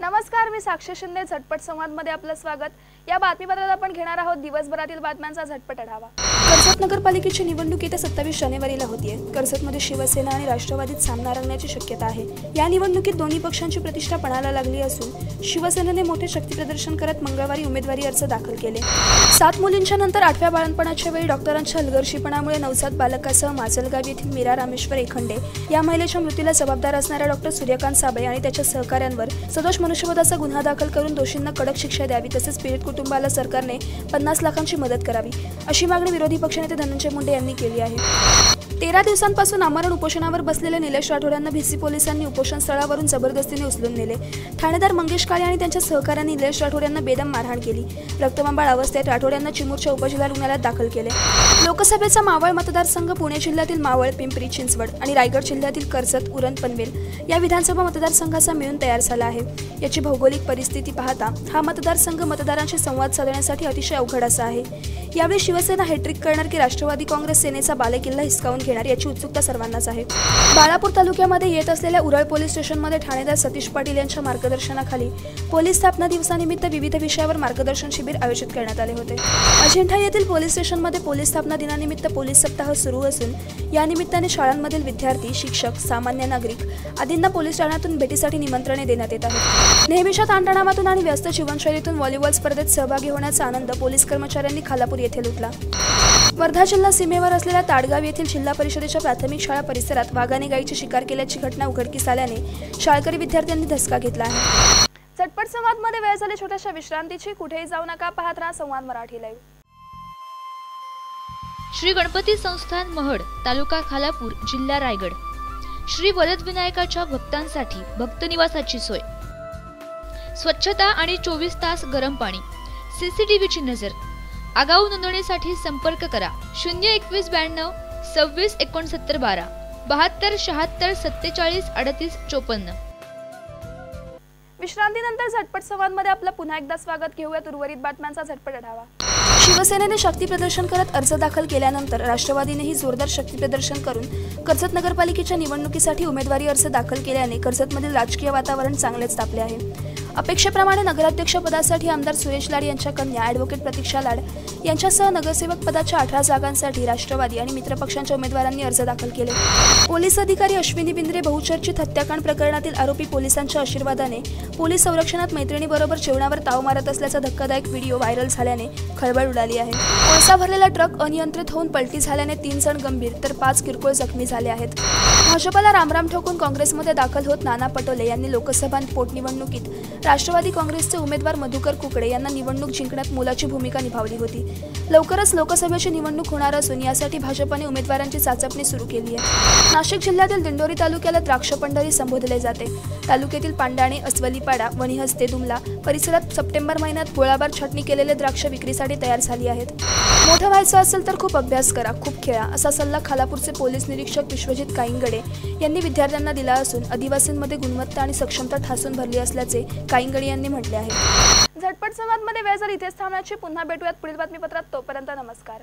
नमस्कार मी साक्षी शिंदे. झटपट संवादमध्ये आपलं स्वागत. या बातमीपत्रात आपण घेणार आहोत दिवसभरातील बातम्यांचा झटपट आढावा. कर्जत नगरपालिकेची निवडणूक येत्या सत्तावीस जानेवारीला होतीये. कर्जतमध्ये शिवसेना आणि राष्ट्रवादीत सामना रंगण्याची शक्यता आहे. या निवडणुकीत दोन्ही पक्षांची प्रतिष्ठा पणाला लागली असून शिवसेनेने मोठे शक्तीप्रदर्शन करत मंगळवारी उमेदवारी अर्ज दाखल केले. सात मुलींच्या नंतर आठव्या बाळणपणाच्या वेळी डॉक्टरांच्या हलगर्शीपणामुळे नवसात बालकासह माजलगाव येथील मीरा रामेश्वर एखंडे या महिलेच्या मृत्यूला जबाबदार असणाऱ्या डॉक्टर सूर्यकांत साबळे आणि त्याच्या सहकाऱ्यांवर सदोष मनुष्यवधाचा गुन्हा दाखल करून दोषींना कडक शिक्षा द्यावी तसेच पीडित कुटुंबाला सरकारने पन्नास लाखांची मदत करावी अशी मागणी विरोधी पक्षनेते धनंजय मुंडे यांनी केली आहे. तेरा दिवसांपासून आमरण उपोषणावर बसलेले निलेश राठोड यांना भिसी पोलिसांनी उपोषण स्थळावरून जबरदस्तीने उचलून नेले. ठाणेदार मंगेश काळे आणि त्यांच्या सहकाऱ्यांनी निलेश राठोड यांना बेदम मारहाण केली. रक्तबंबाळ अवस्थेत राठोड यांना चिमूरच्या उपजिल्हा रुग्णालयात दाखल केले. लोकसभेचा मावळ मतदारसंघ पुणे जिल्ह्यातील मावळ पिंपरी चिंचवड आणि रायगड जिल्ह्यातील कर्जत उरण पनवेल या विधानसभा मतदारसंघाचा मिळून तयार झाला आहे. याची भौगोलिक परिस्थिती पाहता हा मतदारसंघ मतदारांशी संवाद साधण्यासाठी अतिशय अवघड असा आहे. यावेळी शिवसेना हॅट्रिक करणार की राष्ट्रवादी काँग्रेस सेनेचा बालेकिल्ला हिसकावून घेणार याची उत्सुकता सर्वांनाच आहे. बाळापूर तालुक्यामध्ये येत असलेल्या उरळ पोलीस स्टेशनमध्ये ठाणेदार सतीश पाटील यांच्या मार्गदर्शनाखाली पोलीस स्थापना दिवसानिमित्त विविध विषयावर मार्गदर्शन शिबिर आयोजित करण्यात आले होते. अजिंठा येथील पोलीस स्टेशनमध्ये पोलीस स्थापना दिनानिमित्त पोलीस सप्ताह सुरू असून या निमित्ताने शाळांमधील विद्यार्थी शिक्षक सामान्य नागरिक आदींना पोलीस ठाण्यातून भेटीसाठी निमंत्रणे देण्यात येत आहेत. नेहमीच्या ताणतणावातून आणि व्यस्त जीवनशैलीतून व्हॉलीबॉल स्पर्धेत सहभागी होण्याचा आनंद पोलीस कर्मचाऱ्यांनी खालापूर येथे लुटला. वर्धा जिल्हा सीमेवर असलेल्या ताडगाव येथील जिल्हा परिषदेच्या प्राथमिक शाळा परिसरात वाघाने गायीची शिकार केल्याची घटना उघडकीस आल्याने शाळकरी विद्यार्थ्यांनी धसका घेतला आहे. झटपट संवादमध्ये वेळ झाली छोट्याशा विश्रांतीची. कुठेही जाऊ नका पाहत राहा संवाद मराठी लाईव्ह श्री गणपती संस्थान महड तालुका खालापूर जिल्हा रायगड. श्री वरदविनायकाच्या भक्तांसाठी भक्त निवासाची सोय. स्वच्छता आणि चोवीस तास गरम पाणी. सीसीटीव्हीची नजर. आगाऊ नोंदणीसाठी संपर्क करा. शून्य एकवीस ब्याण्णव सव्वीस एकोणसत्तर बारा बहात्तर शहात्तर सत्तेचाळीस अडतीस चोपन्न. विश्रांतीनंतर झटपट संवादमध्ये आपलं पुन्हा एकदा स्वागत. घेऊयात उर्वरित बातम्यांचा झटपट आढावा. शिवसेनेने शक्ती प्रदर्शन करत अर्ज दाखल केल्यानंतर राष्ट्रवादीनेही जोरदार शक्ती प्रदर्शन करून कर्जत नगरपालिकेच्या निवडणुकीसाठी उमेदवारी अर्ज दाखल केल्याने कर्जतमधील राजकीय वातावरण चांगलेच तापले आहे. अपेक्षेप्रमाणे नगराध्यक्ष पदासाठी आमदार सुरेश लाड यांच्या कन्या ॲडव्होकेट प्रतीक्षा लाड यांच्यासह नगरसेवक पदाच्या अठरा जागांसाठी राष्ट्रवादी आणि मित्रपक्षांच्या उमेदवारांनी अर्ज दाखल केले. पोलीस अधिकारी अश्विनी बिंद्रे बहुचर्चित हत्याकांड प्रकरणातील आरोपी पोलिसांच्या आशीर्वादाने पोलीस संरक्षणात मैत्रिणीबरोबर जेवणावर ताव मारत असल्याचा धक्कादायक व्हिडिओ व्हायरल झाल्याने खळबळ उडाली आहे. कोळसा भरलेला ट्रक अनियंत्रित होऊन पलटी झाल्याने तीन जण गंभीर तर पाच किरकोळ जखमी झाले आहेत. भाजपाला रामराम ठोकून काँग्रेसमध्ये दाखल होत नाना पटोले यांनी लोकसभा पोटनिवडणुकीत राष्ट्रवादी काँग्रेसचे उमेदवार मधुकर कुकडे यांना निवडणूक जिंकण्यात मोलाची भूमिका निभावली होती. लवकरच लोकसभेची निवडणूक होणार असून यासाठी भाजपाने उमेदवारांची चाचपणी सुरू केली आहे. नाशिक जिल्ह्यातील दिंडोरी तालुक्याला द्राक्ष पंढरी संबोधले जाते. तालुक्यातील पांडाणे अस्वलीपाडा वणीहस्ते दुमला परिसरात सप्टेंबर महिन्यात गोळाबार छाटणी केलेले द्राक्ष विक्रीसाठी तयार झाली आहेत. मोठं व्हायचं असेल तर खूप अभ्यास करा खूप खेळा असा सल्ला खालापूरचे पोलीस निरीक्षक विश्वजित काईंगडे यांनी विद्यार्थ्यांना दिला असून आदिवासींमध्ये गुणवत्ता आणि सक्षमता ठासून भरली असल्याचे काईंगडे यांनी म्हटले आहे. झटपट संवादमध्ये वेळ जर इथेच थांबण्याची पुन्हा भेटूयात पुढील बातमीपत्रात. तोपर्यंत नमस्कार.